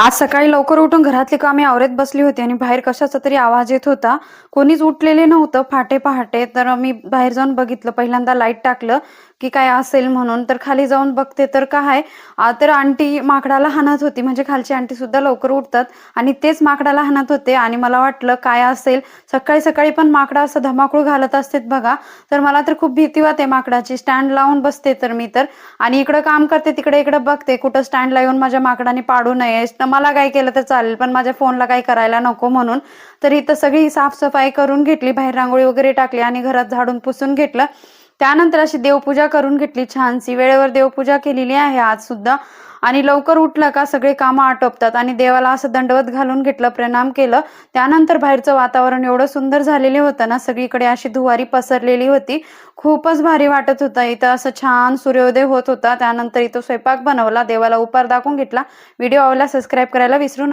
आज सकाळी लवकर उठून घरातली कामे आवरत बसली होती आणि बाहेर कशाचा तरी आवाज येत होता. कोणीच उठलेले नव्हतं. फाटे पहाटे. तर मी बाहेर जाऊन बघितलं. पहिल्यांदा लाइट टाकलं. की काय असेल म्हणून. तर खाली जाऊन बघते तर काय तर आंटी माकडाला हाणत होती. म्हणजे खालची आंटी सुद्धा लवकर उठतात आणि तेच माकडाला हाणत होते. आणि मला वाटलं काय असेल सकाळी सकाळी पण माकडा असं धमाकूळ घालत असतात बघा. तर मला तर खूप भीती वाटते माकडाची. स्टँड लावून बसते तर मी तर. आणि इकडं काम करते तिकडे इकडे बघते. कुठं स्टँडला येऊन माझ्या माकडाने पाडू नये. तर मला काय केलं तर चालेल पण माझ्या फोनला काही करायला नको म्हणून. तर इथं सगळी साफसफाई करून घेतली. बाहेर रांगोळी वगैरे टाकली आणि घरात झाडून पुसून घेतलं. त्यानंतर अशी देवपूजा करून घेतली. छानशी वेळेवर देवपूजा केलेली आहे आज सुद्धा. आणि लवकर उठलं का सगळे कामं आटोपतात. आणि देवाला असं दंडवत घालून घेतलं प्रणाम केलं. त्यानंतर बाहेरचं वातावरण एवढं सुंदर झालेलं होतं ना सगळीकडे अशी धुवारी पसरलेली होती. खूपच भारी वाटत होता. इथं असं छान सूर्योदय होत होता. त्यानंतर इथं स्वयंपाक बनवला देवाला उपार दाखवून घेतला. व्हिडिओ आवडला सबस्क्राईब करायला विसरू